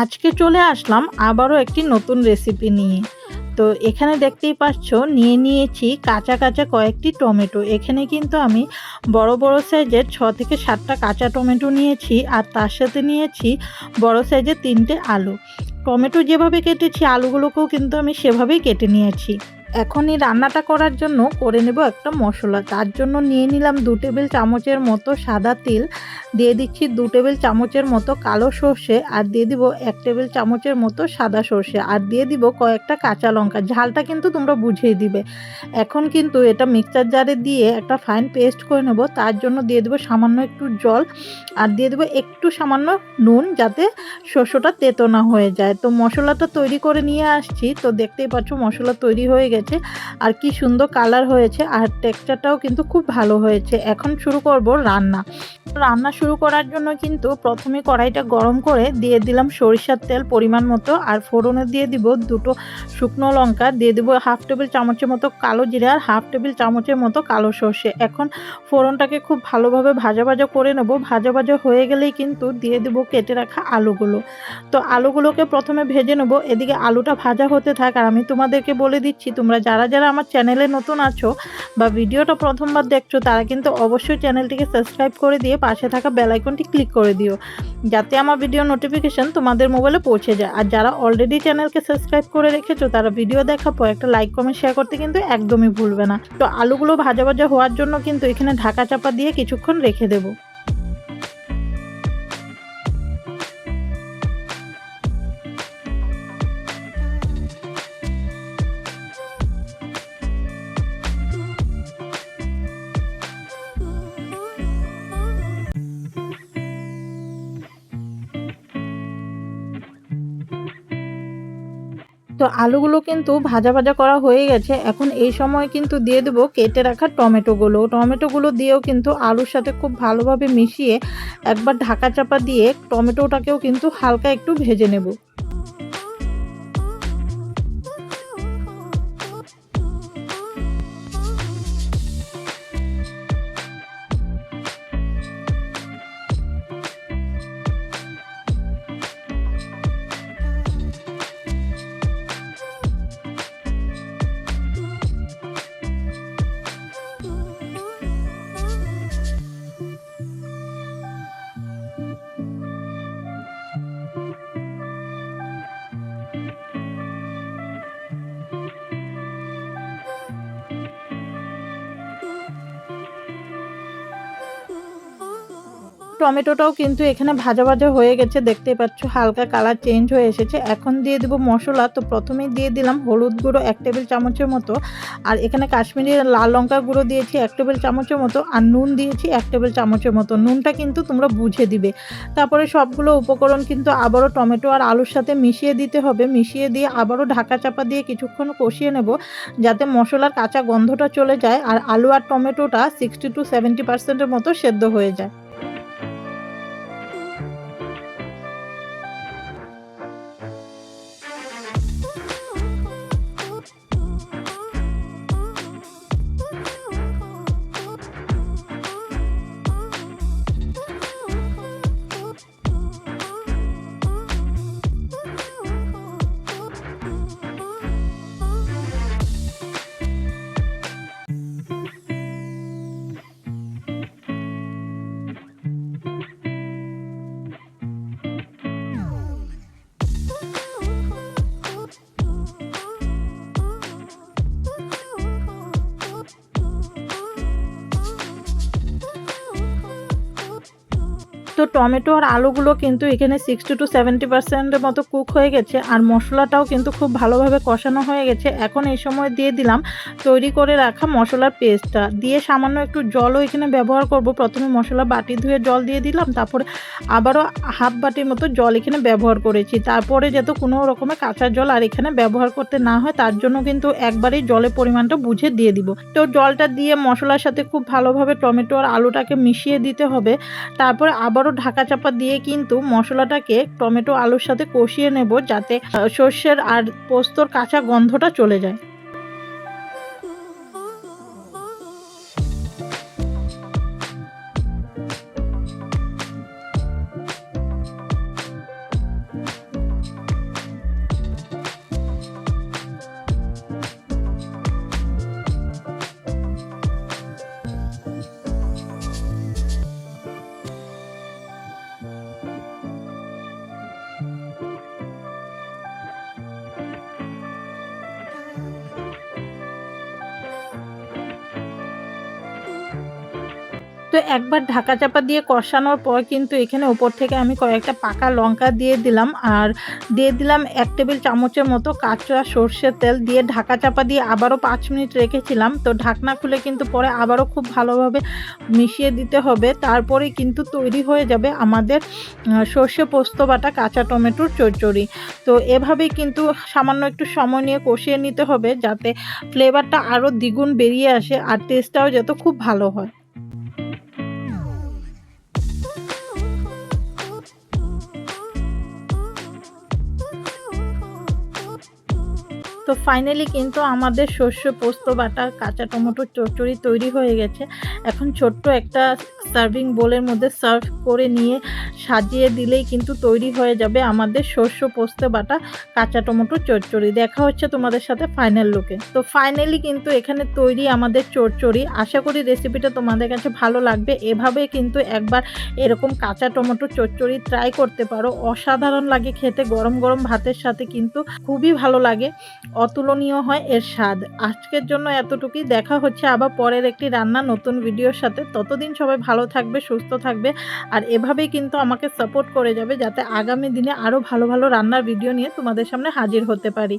আজকে চলে আসলাম আবারও একটি নতুন রেসিপি নিয়ে। তো এখানে দেখতেই পাচ্ছ, নিয়ে নিয়েছি কাঁচা কাঁচা কয়েকটি টমেটো। এখানে কিন্তু আমি বড় বড় সাইজের ছ থেকে সাতটা কাঁচা টমেটো নিয়েছি আর তার সাথে নিয়েছি বড় সাইজের তিনটে আলু। টমেটো যেভাবে কেটেছি, আলুগুলোকেও কিন্তু আমি সেভাবেই কেটে নিয়েছি। এখন এই রান্নাটা করার জন্য করে নেব একটা মশলা। তার জন্য নিয়ে নিলাম দু টেবিল চামচের মতো সাদা তেল। দিয়ে দিচ্ছি দু টেবিল চামচের মতো কালো সর্ষে আর দিয়ে দিব এক টেবিল চামচের মতো সাদা সর্ষে। আর দিয়ে দিব কয়েকটা কাঁচা লঙ্কা। ঝালটা কিন্তু তোমরা বুঝিয়ে দিবে। এখন কিন্তু এটা মিক্সচার জারে দিয়ে একটা ফাইন পেস্ট করে নেব। তার জন্য দিয়ে দেবো সামান্য একটু জল। আর দিয়ে দেবো একটু সামান্য নুন যাতে শস্যটা তেতো না হয়ে যায়। তো মশলাটা তৈরি করে নিয়ে আসছি। তো দেখতেই পাচ্ছ মশলা তৈরি হয়ে গেছে। আর কি সুন্দর কালার হয়েছে আর টেক্সচারটাও কিন্তু খুব ভালো হয়েছে। এখন শুরু করব রান্না। রান্না শুরু করার জন্য কিন্তু প্রথমে কড়াইটা গরম করে দিয়ে দিলাম সরিষার তেল পরিমাণ মতো আর ফোড়নে দিয়ে দিব দুটো শুকনো লঙ্কা। দিয়ে দিব হাফ টেবিল চামচের মতো কালো জিরে আর হাফ টেবিল চামচের মতো কালো সর্ষে। এখন ফোড়নটাকে খুব ভালোভাবে ভাজা ভাজা করে নেব। ভাজা ভাজা হয়ে গেলেই কিন্তু দিয়ে দিব কেটে রাখা আলুগুলো। তো আলুগুলোকে প্রথমে ভেজে নেব। এদিকে আলুটা ভাজা হতে থাক আর আমি তোমাদেরকে বলে দিচ্ছি তোমরা যারা যারা আমার চ্যানেলে নতুন আছো বা ভিডিওটা প্রথমবার দেখছ, তারা কিন্তু অবশ্যই চ্যানেলটিকে সাবস্ক্রাইব করে দিয়ে পাশে থাকা বেল আইকনটি ক্লিক করে দিও, যাতে আমার ভিডিও নোটিফিকেশন তোমাদের মোবাইলে পৌঁছে যায়। আর যারা অলরেডি চ্যানেলকে সাবস্ক্রাইব করে রেখেছো, তারা ভিডিও দেখার পর একটা লাইক, কমেন্ট শেয়ার করতে কিন্তু একদমই ভুলবে না। তো আলুগুলো ভাজা ভাজা হওয়ার জন্য কিন্তু এখানে ঢাকা চাপা দিয়ে কিছুক্ষণ রেখে দেবো। তো আলুগুলো কিন্তু ভাজা ভাজা করা হয়ে গেছে। এখন এই সময় কিন্তু দিয়ে দেবো কেটে রাখা টমেটোগুলো। টমেটোগুলো দিয়েও কিন্তু আলুর সাথে খুব ভালোভাবে মিশিয়ে একবার ঢাকা চাপা দিয়ে টমেটোটাকেও কিন্তু হালকা একটু ভেজে নেব। টমেটোটাও কিন্তু এখানে ভাজা ভাজা হয়ে গেছে দেখতে পাচ্ছ, হালকা কালার চেঞ্জ হয়ে এসেছে। এখন দিয়ে দেবো মশলা, তো প্রথমেই দিয়ে দিলাম হলুদ গুঁড়ো এক টেবিল চামচের মতো, আর এখানে কাশ্মীরি লাল লঙ্কা গুঁড়ো দিয়েছি এক টেবিল চামচের মতো, আর নুন দিয়েছি এক টেবিল চামচের মতো। নুনটা কিন্তু তোমরা বুঝে দিবে। তারপরে সবগুলো উপকরণ কিন্তু আবারও টমেটো আর আলুর সাথে মিশিয়ে দিতে হবে। মিশিয়ে দিয়ে আবারও ঢাকা চাপা দিয়ে কিছুক্ষণ কষিয়ে নেব, যাতে মশলার কাঁচা গন্ধটা চলে যায়, আর আলু আর টমেটোটা সিক্সটি টু সেভেন্টি পার্সেন্টের মতো সেদ্ধ হয়ে যায়। তো টমেটো আর আলুগুলো কিন্তু এখানে সিক্সটি টু সেভেন্টি পার্সেন্টের মতো কুক হয়ে গেছে। আর মশলাটাও কিন্তু খুব ভালোভাবে কষানো হয়ে গেছে। এখন এই সময় দিয়ে দিলাম তৈরি করে রাখা মশলার পেস্টটা। দিয়ে সামান্য একটু জলও এখানে ব্যবহার করব। প্রথমে মশলা বাটি ধুয়ে জল দিয়ে দিলাম। তারপরে আবারও হাফ বাটির মতো জল এখানে ব্যবহার করেছি। তারপরে যাতে কোনো রকমের কাঁচা জল আর এখানে ব্যবহার করতে না হয়, তার জন্য কিন্তু একবারেই জলের পরিমাণটা বুঝে দিয়ে দিব। তো জলটা দিয়ে মশলার সাথে খুব ভালোভাবে টমেটো আর আলুটাকে মিশিয়ে দিতে হবে। তারপরে আবারও ঢাকা চাপা দিয়ে কিন্তু মশলাটাকে টমেটো, আলুর সাথে কষিয়ে নেব যাতে সর্ষের আর পোস্তর কাঁচা গন্ধটা চলে যায়। তো একবার ঢাকা চাপা দিয়ে কষানোর পর কিন্তু এখানে উপর থেকে আমি কয়েকটা পাকা লঙ্কা দিয়ে দিলাম। আর দিয়ে দিলাম এক টেবিল চামচের মতো কাঁচা সর্ষের তেল দিয়ে ঢাকা চাপা দিয়ে আবারও পাঁচ মিনিট রেখেছিলাম। তো ঢাকনা খুলে কিন্তু পরে আবারও খুব ভালোভাবে মিশিয়ে দিতে হবে। তারপরে কিন্তু তৈরি হয়ে যাবে আমাদের সর্ষে পোস্ত বাটা কাঁচা টমেটোর চচ্চড়ি। তো এভাবেই কিন্তু সামান্য একটু সময় নিয়ে কষিয়ে নিতে হবে যাতে ফ্লেভারটা আরও দ্বিগুণ বেরিয়ে আসে আর টেস্টটাও যাতে খুব ভালো হয়। তো ফাইনালি কিন্তু আমাদের শস্য পোস্ত, বাটা, কাঁচা টমেটোর চচ্চড়ি তৈরি হয়ে গেছে। এখন ছোট্ট একটা সার্ভিং বোলের মধ্যে সার্ভ করে নিয়ে সাজিয়ে দিলেই কিন্তু তৈরি হয়ে যাবে আমাদের শস্য, পোস্ত, বাটা, কাঁচা টমেটোর চচ্চড়ি। দেখা হচ্ছে তোমাদের সাথে ফাইনাল লুকে তো ফাইনালি কিন্তু এখানে তৈরি আমাদের চচ্চড়ি। আশা করি রেসিপিটা তোমাদের কাছে ভালো লাগবে। এভাবে কিন্তু একবার এরকম কাঁচা টমেটো, চচ্চড়ি ট্রাই করতে পারো। অসাধারণ লাগে খেতে। গরম গরম ভাতের সাথে কিন্তু খুবই ভালো লাগে। অতুলনীয় হয় এর স্বাদ। আজকের জন্য এতটুকুই। দেখা হচ্ছে আবার পরের একটি রান্না নতুন ভিডিওর সাথে। ততদিন সবাই ভালো থাকবে, সুস্থ থাকবে। আর এভাবেই কিন্তু আমাকে সাপোর্ট করে যাবে যাতে আগামী দিনে আরও ভালো ভালো রান্নার ভিডিও নিয়ে তোমাদের সামনে হাজির হতে পারি।